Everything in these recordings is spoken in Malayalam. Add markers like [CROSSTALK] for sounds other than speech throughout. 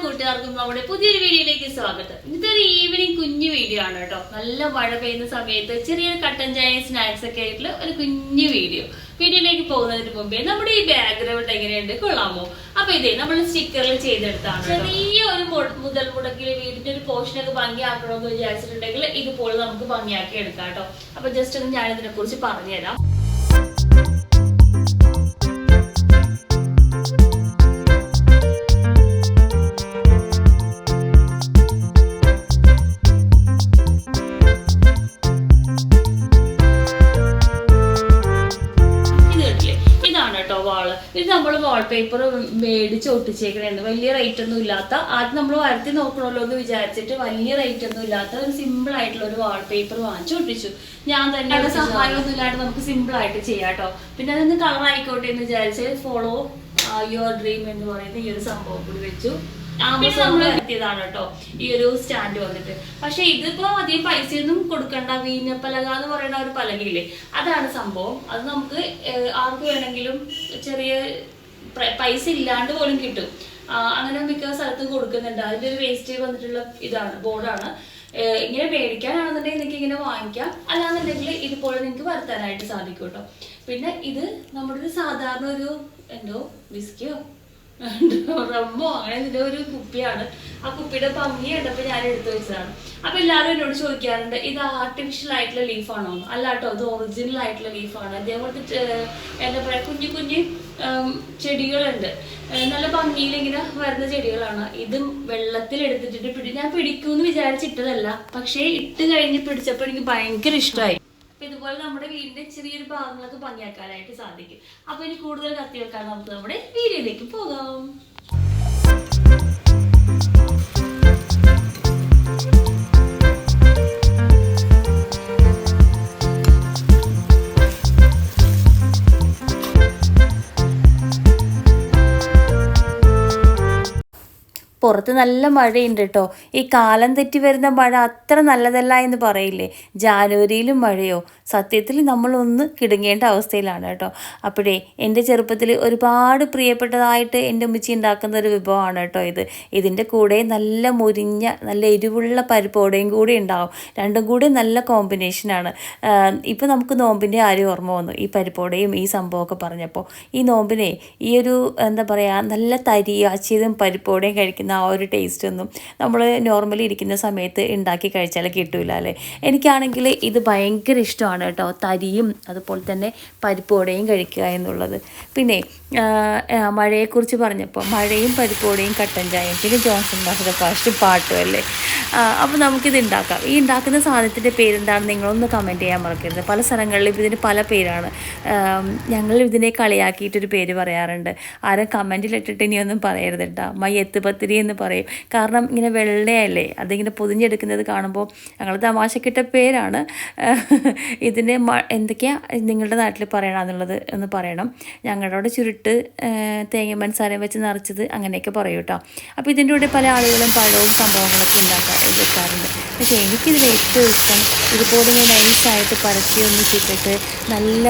കൂട്ടുകാർക്കും നമ്മുടെ പുതിയൊരു വീഡിയോയിലേക്ക് സ്വാഗതം. ഒരു ഈവനിങ് കുഞ്ഞു വീഡിയോ ആണ് കേട്ടോ. നല്ല മഴ പെയ്യുന്ന സമയത്ത് ചെറിയ കട്ടൻ ചായ സ്നാക്സ് ഒക്കെ ആയിട്ടുള്ള ഒരു കുഞ്ഞു വീഡിയോ. വീഡിയോയിലേക്ക് പോകുന്നതിന് മുമ്പേ നമ്മുടെ ഈ ബാക്ക്ഗ്രൗണ്ട് എങ്ങനെയുണ്ട് കൊള്ളാമോ? അപ്പൊ ഇതേ നമ്മൾ സ്റ്റിക്കറിൽ ചെയ്തെടുത്താണ് ചെറിയ ഒരു മുതൽ മുടക്കിൽ വീടിന്റെ ഒരു പോർഷൻ ഒക്കെ ഭംഗിയാക്കണമെന്ന് വിചാരിച്ചിട്ടുണ്ടെങ്കിൽ ഇതുപോലെ നമുക്ക് ഭംഗിയാക്കി എടുക്കാം കേട്ടോ. അപ്പൊ ജസ്റ്റ് ഒന്ന് ഞാൻ ഇതിനെ കുറിച്ച് പറഞ്ഞുതരാം. മേടിച്ച് ഒട്ടിച്ചേക്കണേന്ന് വലിയ റേറ്റ് ഒന്നും ഇല്ലാത്ത ആദ്യം നമ്മൾ വരത്തി നോക്കണല്ലോ എന്ന് വിചാരിച്ചിട്ട് വലിയ റേറ്റ് ഒന്നും ഇല്ലാത്ത ഒരു സിമ്പിൾ ആയിട്ടുള്ള ഒരു വാൾപേപ്പർ വാങ്ങിച്ചു ഒട്ടിച്ചു. ഞാൻ തന്നെ അവിടെ സഹായമൊന്നും ഇല്ലാണ്ട് നമുക്ക് സിമ്പിൾ ആയിട്ട് ചെയ്യാം കേട്ടോ പിന്നെ അതൊന്ന് കളർ ആയിക്കോട്ടെ എന്ന് വിചാരിച്ച് ഫോളോ യുവർ ഡ്രീം എന്ന് പറയുന്ന ഈ ഒരു സംഭവം കൂടി വെച്ചു. ആമസോണിൽ എത്തിയതാണ് കേട്ടോ ഈ ഒരു സ്റ്റാൻഡ് വന്നിട്ട്. പക്ഷെ ഇതിപ്പോ അധികം പൈസയൊന്നും കൊടുക്കണ്ട. വീഞ്ഞപ്പലക എന്ന് പറയുന്ന ഒരു പലകയില്ലേ? അതാണ് സംഭവം. അത് നമുക്ക് ആർക്ക് വേണമെങ്കിലും ചെറിയ പൈസ ഇല്ലാണ്ട് പോലും കിട്ടും. അങ്ങനെ മിക്ക സ്ഥലത്ത് കൊടുക്കുന്നുണ്ട്. അതിന്റെ ഒരു വേസ്റ്റ് വന്നിട്ടുള്ള ഇതാണ് ബോർഡാണ്. ഇങ്ങനെ മേടിക്കാനാണെന്നുണ്ടെങ്കിൽ നിങ്ങൾക്ക് ഇങ്ങനെ വാങ്ങിക്കാം. അല്ലാന്നുണ്ടെങ്കിൽ ഇതുപോലെ നിങ്ങൾക്ക് വരുത്താനായിട്ട് സാധിക്കും കേട്ടോ പിന്നെ ഇത് നമ്മുടെ ഒരു സാധാരണ ഒരു എന്തോ വിസ്കിയോ റമ്മോ അങ്ങനെ ഇതിന്റെ ഒരു കുപ്പിയാണ്. ആ കുപ്പിയുടെ ഭംഗി കണ്ടപ്പോൾ ഞാൻ എടുത്തു വെച്ചതാണ്. അപ്പൊ എല്ലാവരും എന്നോട് ചോദിക്കാറുണ്ട് ഇത് ആർട്ടിഫിഷ്യൽ ആയിട്ടുള്ള ലീഫാണോ അല്ല കേട്ടോ ഇത് ഒറിജിനൽ ആയിട്ടുള്ള ലീഫാണ് അതേപോലത്തെ എന്താ പറയാ കുഞ്ഞു കുഞ്ഞു ചെടികളുണ്ട്. നല്ല ഭംഗിയിൽ ഇങ്ങനെ വരുന്ന ചെടികളാണ്. ഇത് വെള്ളത്തിൽ എടുത്തിട്ട് പിടി ഞാൻ പിടിക്കുമെന്ന് വിചാരിച്ചിട്ടതല്ല. പക്ഷേ ഇട്ട് കഴിഞ്ഞ് പിടിച്ചപ്പോൾ എനിക്ക് ഭയങ്കര ഇഷ്ടമായി അപ്പൊ ഇതുപോലെ നമ്മുടെ വീടിന്റെ ചെറിയൊരു ഭാഗങ്ങളൊക്കെ ഭംഗിയാക്കാനായിട്ട് സാധിക്കും. അപ്പൊ ഇനി കൂടുതൽ കത്തി വെക്കാൻ നമുക്ക് നമ്മുടെ വീഡിയോയിലേക്ക് പോകാം. പുറത്ത് നല്ല മഴയുണ്ട് കേട്ടോ ഈ കാലം തെറ്റി വരുന്ന മഴ അത്ര നല്ലതല്ല എന്ന് പറയില്ലേ? ജാനുവരിയിലും മഴയോ? സത്യത്തിൽ നമ്മളൊന്ന് കിടുങ്ങേണ്ട അവസ്ഥയിലാണ് കേട്ടോ അപ്പോഴേ എന്റെ ചെറുപ്പത്തിൽ ഒരുപാട് പ്രിയപ്പെട്ടതായിട്ട് എന്റെ ഉമ്മച്ചി ഉണ്ടാക്കുന്ന ഒരു വിഭവമാണ് കേട്ടോ ഇത്. ഇതിന്റെ കൂടെ നല്ല മുരിഞ്ഞ നല്ല എരിവുള്ള പരിപ്പോടെയും കൂടി ഉണ്ടാവും. രണ്ടും കൂടി നല്ല കോമ്പിനേഷനാണ് ഇപ്പോൾ നമുക്ക് നോമ്പിന്റെ ആരും ഓർമ്മ വന്നു. ഈ പരിപ്പോടെയും ഈ സംഭവമൊക്കെ പറഞ്ഞപ്പോൾ. ഈ നോമ്പിനെ ഈ ഒരു എന്താ പറയുക നല്ല തരി അച്ചീതും പരിപ്പോടെയും കഴിക്കുന്ന ആ ഒരു ടേസ്റ്റ് ഒന്നും നമ്മൾ നോർമലി ഇരിക്കുന്ന സമയത്ത് ഉണ്ടാക്കി കഴിച്ചാൽ കിട്ടൂല അല്ലേ? എനിക്കാണെങ്കിൽ ഇത് ഭയങ്കര ഇഷ്ടമാണ് കേട്ടോ. തരിയും അതുപോലെ തന്നെ പരിപ്പോടെയും കഴിക്കുക എന്നുള്ളത്. പിന്നെ മഴയെക്കുറിച്ച് പറഞ്ഞപ്പോൾ മഴയും പരിപ്പോടെയും കട്ടൻ ചായയും പിന്നെ ജോൺസൺ മാസ്റ്റർ ഫാസ്റ്റ് പാട്ടും അല്ലേ? അപ്പോൾ നമുക്കിത് ഉണ്ടാക്കാം ഈ ഉണ്ടാക്കുന്ന സാധനത്തിന്റെ പേരെന്താണെന്ന് നിങ്ങളൊന്ന് കമന്റ് ചെയ്യാൻ മറക്കരുത്. പല സ്ഥലങ്ങളിലും ഇതിന് പല പേരാണ്. ഞങ്ങൾ ഇതിനെ കളിയാക്കിയിട്ടൊരു പേര് പറയാറുണ്ട്. ആരും കമന്റിലിട്ടിട്ട് ഇനിയൊന്നും പറയരുത് കേട്ടോ. മയ്യത്ത് പത്തിരി എന്ന് പറയും. കാരണം ഇങ്ങനെ വെള്ളയല്ലേ? അതിങ്ങനെ പൊതിഞ്ഞെടുക്കുന്നത് കാണുമ്പോൾ ഞങ്ങൾ തമാശക്കിട്ട പേരാണ്. ഇതിനെ മ എന്തൊക്കെയാണ് നിങ്ങളുടെ നാട്ടിൽ പറയണമെന്നുള്ളത് എന്ന് പറയണം. ഞങ്ങളുടെ ചുരുട്ട് തേങ്ങ പഞ്ചസാരയും വെച്ച് നിറച്ചത് അങ്ങനെയൊക്കെ പറയും കേട്ടോ. അപ്പോൾ ഇതിന്റെ കൂടെ പല ആളുകളും പഴവും സംഭവങ്ങളൊക്കെ ഉണ്ടാക്കാൻ വെക്കാറുണ്ട് പക്ഷേ എനിക്കിതിൽ ഏറ്റവും ഇഷ്ടം ഇതുപോലെ ഇങ്ങനെ നൈസായിട്ട് പരത്തി ഒന്ന് ചുറ്റിട്ട് നല്ല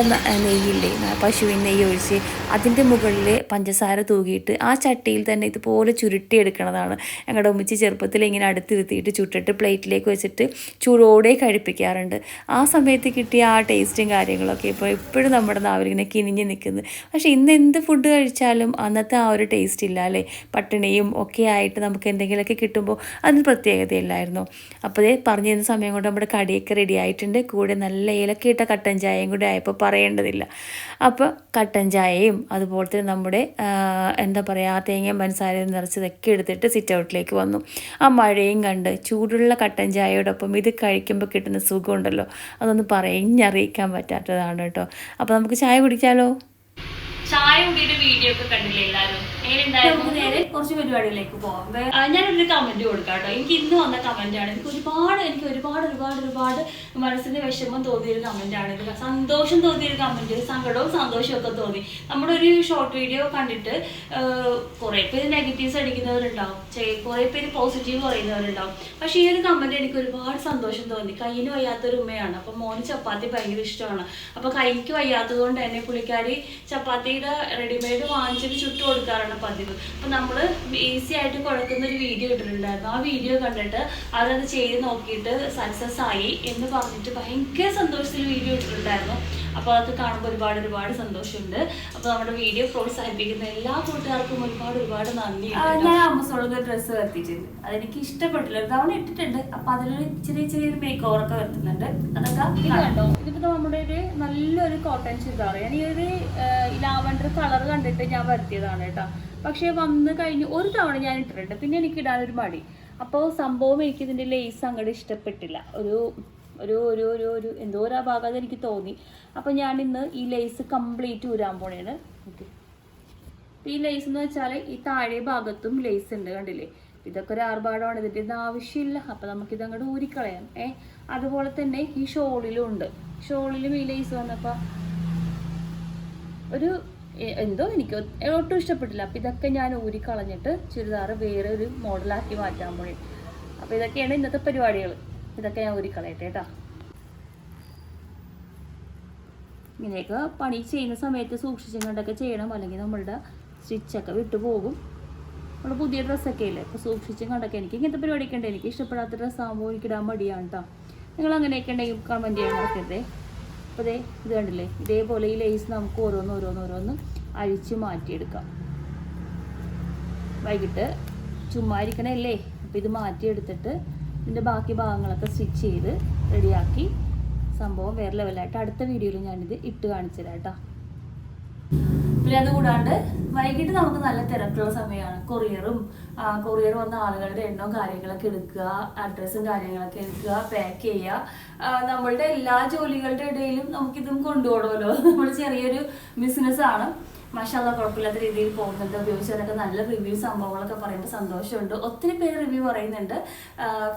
നെയ്യില്ലേ? പശുവിൻ നെയ്യ് ഒഴിച്ച് അതിന്റെ മുകളിൽ പഞ്ചസാര തൂകിയിട്ട് ആ ചട്ടിയിൽ തന്നെ ഇതുപോലെ ചുരുട്ടി എടുക്കണതാണ് ഞങ്ങളുടെ ഉമ്മച്ചി ചെറുപ്പത്തിൽ ഇങ്ങനെ അടുത്തിരുത്തിയിട്ട് ചുട്ടിട്ട് പ്ലേറ്റിലേക്ക് വെച്ചിട്ട് ചൂടോടെ കഴിപ്പിക്കാറുണ്ട്. ആ സമയത്ത് കിട്ടിയ ആ ടേസ്റ്റും കാര്യങ്ങളൊക്കെ ഇപ്പോൾ എപ്പോഴും നമ്മുടെ നാവിൽ ഇങ്ങനെ കിനിഞ്ഞ് നിൽക്കുന്നത് പക്ഷേ ഇന്ന് എന്ത് ഫുഡ് കഴിച്ചാലും അന്നത്തെ ആ ഒരു ടേസ്റ്റ് ഇല്ല അല്ലേ? പട്ടിണിയും ഒക്കെ ആയിട്ട് നമുക്ക് എന്തെങ്കിലുമൊക്കെ കിട്ടുമ്പോൾ അതിന് പ്രത്യേകതയില്ലായിരുന്നു. അപ്പോൾ പറഞ്ഞു തരുന്ന സമയം കൊണ്ട് നമ്മുടെ കടിയൊക്കെ റെഡി ആയിട്ടുണ്ട്. കൂടെ നല്ല ഏലക്കയിട്ട കട്ടൻ ചായയും കൂടെ ആയപ്പോൾ പറയേണ്ടതില്ല. അപ്പോൾ കട്ടൻ ചായയും അതുപോലെ തന്നെ നമ്മുടെ എന്താ പറയുക തേങ്ങയും പഞ്ചസാരയും നിറച്ചതൊക്കെ എടുത്തിട്ട് സിറ്റ് ഔട്ടിലേക്ക് വന്നു. ആ മഴയും കണ്ട് ചൂടുള്ള കട്ടൻ ചായയോടൊപ്പം ഇത് കഴിക്കുമ്പോൾ കിട്ടുന്ന സുഖമുണ്ടല്ലോ. അതൊന്ന് പറഞ്ഞറിയിക്കാൻ പറ്റാത്തതാണ് കേട്ടോ. അപ്പോൾ നമുക്ക് ചായ കുടിക്കാലോ ചായ കുടിയുടെ വീഡിയോ ഒക്കെ കണ്ടില്ലേ എല്ലാവരും? നേരെ കുറച്ച് പരിപാടികളിലേക്ക് പോവാം. ഞാനൊരു കമന്റ് കൊടുക്കാം കേട്ടോ എനിക്ക് ഇന്ന് വന്ന കമന്റ് ആണ്. എനിക്ക് ഒരുപാട് എനിക്ക് ഒരുപാട് ഒരുപാട് ഒരുപാട് മനസ്സിന് വിഷമം തോന്നിയൊരു കമന്റ് ആണ്. ഇത് സന്തോഷം തോന്നിയൊരു കമന്റ് സങ്കടവും സന്തോഷവും ഒക്കെ തോന്നി. നമ്മുടെ ഒരു ഷോർട്ട് വീഡിയോ കണ്ടിട്ട് കുറെ പേര് നെഗറ്റീവ്സ് അടിക്കുന്നവരുണ്ടാവും. കുറെ പേര് പോസിറ്റീവ് പറയുന്നവരുണ്ടാവും. പക്ഷെ ഈ ഒരു കമന്റ് എനിക്ക് ഒരുപാട് സന്തോഷം തോന്നി. കയ്യിന് വയ്യാത്തൊരു ഉമ്മയാണ്. അപ്പൊ മോന് ചപ്പാത്തി ഭയങ്കര ഇഷ്ടമാണ്. അപ്പൊ കൈക്ക് വയ്യാത്തത് കൊണ്ട് തന്നെ പുള്ളിക്കാരി ചപ്പാത്തിയുടെ റെഡിമെയ്ഡ് വാങ്ങിച്ചിട്ട് ചുട്ടു കൊടുക്കാറുണ്ട്. കുഴക്കലാണ് പതിവ്. അപ്പൊ നമ്മൾ ഈസി ആയിട്ട് കുഴക്കുന്ന ഒരു വീഡിയോ ഇട്ടിട്ടുണ്ടായിരുന്നു. ആ വീഡിയോ കണ്ടിട്ട് അവരത് ചെയ്ത് നോക്കിയിട്ട് സക്സസ് ആയി എന്ന് പറഞ്ഞിട്ട് ഭയങ്കര സന്തോഷത്തിൽ വീഡിയോ ഇട്ടിട്ടുണ്ടായിരുന്നു. അപ്പോൾ അതൊക്കെ കാണുമ്പോൾ ഒരുപാട് ഒരുപാട് സന്തോഷമുണ്ട്. നമ്മുടെ വീഡിയോ പ്രോത്സാഹിപ്പിക്കുന്ന എല്ലാ കൂട്ടുകാർക്കും ഒരുപാട് ഒരുപാട് നന്ദി ഞാൻ ആമസോണിൽ ഡ്രസ്സ് വരുത്തിയിട്ടുണ്ട് അതെനിക്ക് ഇഷ്ടപ്പെട്ടില്ല. ഒരു തവണ ഇട്ടിട്ടുണ്ട്. അപ്പൊ അതിലൊരു ചെറിയ ചെറിയൊരു മേക്ക് ഓവറൊക്കെ വരുത്തുന്നുണ്ട്. അതൊക്കെ കണ്ടോ? ഇതിപ്പോ നമ്മുടെ ഒരു നല്ലൊരു കോട്ടൺ ചുരിദാർ ഞാൻ ഈ ഒരു ലാവണ്ടർ കളർ കണ്ടിട്ട് ഞാൻ വരുത്തിയതാണ് കേട്ടോ. പക്ഷേ വന്ന് കഴിഞ്ഞ് ഒരു തവണ ഞാൻ ഇട്ടിട്ടുണ്ട്. പിന്നെ എനിക്ക് ഇടാനൊരു മടി. അപ്പോൾ സംഭവം എനിക്ക് ഇതിന്റെ ലേസ് അങ്ങോട്ട് ഇഷ്ടപ്പെട്ടില്ല. ഒരു ഒരു ഒരു ഒരു ഒരു എന്തോ ഒരു അപാകത എനിക്ക് തോന്നി. അപ്പോൾ ഞാൻ ഇന്ന് ഈ ലേസ് കംപ്ലീറ്റ് ഊരാൻ പോണേണ്. ഓക്കെ. ഈ ലേസ് എന്ന് വെച്ചാൽ ഈ താഴെ ഭാഗത്തും ലേസ് ഉണ്ട് കണ്ടില്ലേ? ഇതൊക്കെ ഒരു ആർഭാടമാണ് ഇതിന്റെ ഇത് ആവശ്യമില്ല. അപ്പം നമുക്കിത് അങ്ങോട്ട് ഊരിക്കളയാം. ഏ? അതുപോലെ തന്നെ ഈ ഷോളിലും ഉണ്ട്. ഷോളിലും ഈ ലേസ് വന്നപ്പോൾ ഒരു എന്തോ എനിക്ക് ഒട്ടും ഇഷ്ടപ്പെട്ടില്ല. അപ്പം ഇതൊക്കെ ഞാൻ ഊരിക്കളഞ്ഞിട്ട് ചുരിദാർ വേറെ ഒരു മോഡലാക്കി മാറ്റാൻ പോയി അപ്പോൾ ഇതൊക്കെയാണ് ഇന്നത്തെ പരിപാടികൾ ഇതൊക്കെ ഞാൻ ഊരിക്കളയട്ടെ കേട്ടോ ഇങ്ങനെയൊക്കെ പണി ചെയ്യുന്ന സമയത്ത് സൂക്ഷിച്ചുകൊണ്ടൊക്കെ ചെയ്യണം. അല്ലെങ്കിൽ നമ്മളുടെ സ്റ്റിച്ചൊക്കെ വിട്ടുപോകും നമ്മുടെ പുതിയ ഡ്രസ്സൊക്കെ ഇല്ലേ? അപ്പോൾ സൂക്ഷിച്ചും കണ്ടൊക്കെ എനിക്ക് ഇങ്ങനത്തെ പരിപാടിയൊക്കെ ഉണ്ട്. എനിക്ക് ഇഷ്ടപ്പെടാത്ത ഡ്രസ്സാകുമ്പോൾ എനിക്കിടാൻ മടിയാണ് കേട്ടോ നിങ്ങൾ അങ്ങനെയൊക്കെ ഉണ്ടെങ്കിൽ കമന്റ് ചെയ്യാൻ മറക്കരുതേ. അപ്പോൾ ദേ ഇത് കണ്ടില്ലേ? ഇതേപോലെ ഈ ലേസ് നമുക്ക് ഓരോന്ന് ഓരോന്ന് ഓരോന്ന് അഴിച്ച് മാറ്റിയെടുക്കാം. വൈകിട്ട് ചുമ്മാ ഇരിക്കണല്ലേ? അപ്പോൾ ഇത് മാറ്റിയെടുത്തിട്ട് ഇതിന്റെ ബാക്കി ഭാഗങ്ങളൊക്കെ സ്റ്റിച്ച് ചെയ്ത് റെഡിയാക്കി. സംഭവം വേറെ ലെവലായിട്ട് അടുത്ത വീഡിയോയിൽ ഞാനിത് ഇട്ട് കാണിച്ചു തരാം കേട്ടോ. പിന്നെ അതുകൂടാണ്ട് വൈകിട്ട് നമുക്ക് നല്ല തിരക്കുള്ള സമയമാണ്. കൊറിയറും കൊറിയർ വന്ന ആളുകളുടെ എണ്ണവും കാര്യങ്ങളൊക്കെ എടുക്കുക അഡ്രസ്സും കാര്യങ്ങളൊക്കെ എടുക്കുക പാക്ക് ചെയ്യുക. നമ്മളുടെ എല്ലാ ജോലികളുടെ ഇടയിലും നമുക്കിതും കൊണ്ടുപോകണമല്ലോ. [LAUGHS] നമ്മൾ ചെറിയൊരു ബിസിനസ്സാണ് മഷാല്ല കുഴപ്പമില്ലാത്ത രീതിയിൽ പോകുന്നുണ്ട് ഉപയോഗിച്ചവരൊക്കെ നല്ല റിവ്യൂ സംഭവങ്ങളൊക്കെ പറയുമ്പോൾ സന്തോഷമുണ്ട്. ഒത്തിരി പേര് റിവ്യൂ പറയുന്നുണ്ട്.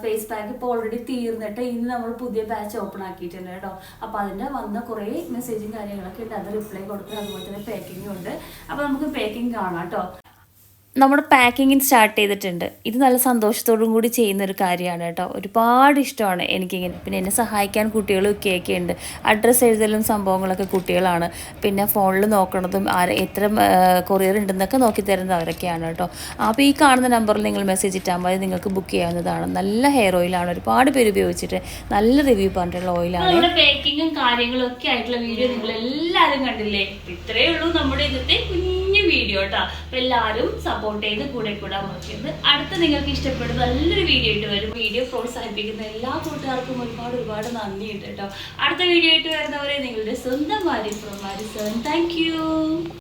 ഫേസ് പാക്ക് ഇപ്പോൾ ഓൾറെഡി തീർന്നിട്ട് ഇന്ന് നമ്മൾ പുതിയ ബാച്ച് ഓപ്പൺ ആക്കിയിട്ടുണ്ട് കേട്ടോ. അപ്പോൾ അതിന്റെ വന്ന കുറേ മെസ്സേജും കാര്യങ്ങളൊക്കെ ഉണ്ട്. അത് റിപ്ലൈ കൊടുക്കുക അതുപോലെ തന്നെ പാക്കിങ്ങും ഉണ്ട്. അപ്പോൾ നമുക്ക് പാക്കിംഗ് കാണാം കേട്ടോ. നമ്മുടെ പാക്കിങ്ങിന് സ്റ്റാർട്ട് ചെയ്തിട്ടുണ്ട്. ഇത് നല്ല സന്തോഷത്തോടും കൂടി ചെയ്യുന്ന ഒരു കാര്യമാണ് കേട്ടോ. ഒരുപാട് ഇഷ്ടമാണ് എനിക്കിങ്ങനെ. പിന്നെ എന്നെ സഹായിക്കാൻ കുട്ടികളൊക്കെ ഒക്കെ ഉണ്ട്. അഡ്രസ്സ് എഴുതലും സംഭവങ്ങളൊക്കെ കുട്ടികളാണ്. പിന്നെ ഫോണിൽ നോക്കണതും ആര് എത്ര കൊറിയർ ഉണ്ടെന്നൊക്കെ നോക്കി തരുന്നത് അവരൊക്കെയാണ് കേട്ടോ. അപ്പോൾ ഈ കാണുന്ന നമ്പറിൽ നിങ്ങൾ മെസ്സേജ് ഇട്ടാൽ മതി. നിങ്ങൾക്ക് ബുക്ക് ചെയ്യാവുന്നതാണ്. നല്ല ഹെയർ ഓയിലാണ് ഒരുപാട് പേര് ഉപയോഗിച്ചിട്ട് നല്ല റിവ്യൂ പറഞ്ഞിട്ടുള്ള ഓയിലാണ് പാക്കിങ്ങും കാര്യങ്ങളും ഒക്കെ ആയിട്ടുള്ള വീഡിയോ നിങ്ങൾ എല്ലാവരും കണ്ടില്ലേ? ഇത്രയേ ഉള്ളൂ നമ്മുടെ ഇന്നത്തെ വീഡിയോ കേട്ടോ. അപ്പൊ എല്ലാവരും സപ്പോർട്ട് ചെയ്ത് കൂടെ കൂടാൻ നോക്കിയത് അടുത്ത നിങ്ങൾക്ക് ഇഷ്ടപ്പെടുന്ന നല്ലൊരു വീഡിയോ ആയിട്ട് വരും. വീഡിയോ പ്രോത്സാഹിപ്പിക്കുന്ന എല്ലാ കൂട്ടുകാർക്കും ഒരുപാട് ഒരുപാട് നന്ദിയുണ്ട് കേട്ടോ. അടുത്ത വീഡിയോ ആയിട്ട് വരുന്നവരെ നിങ്ങളുടെ സ്വന്തം Mari from Mari son thank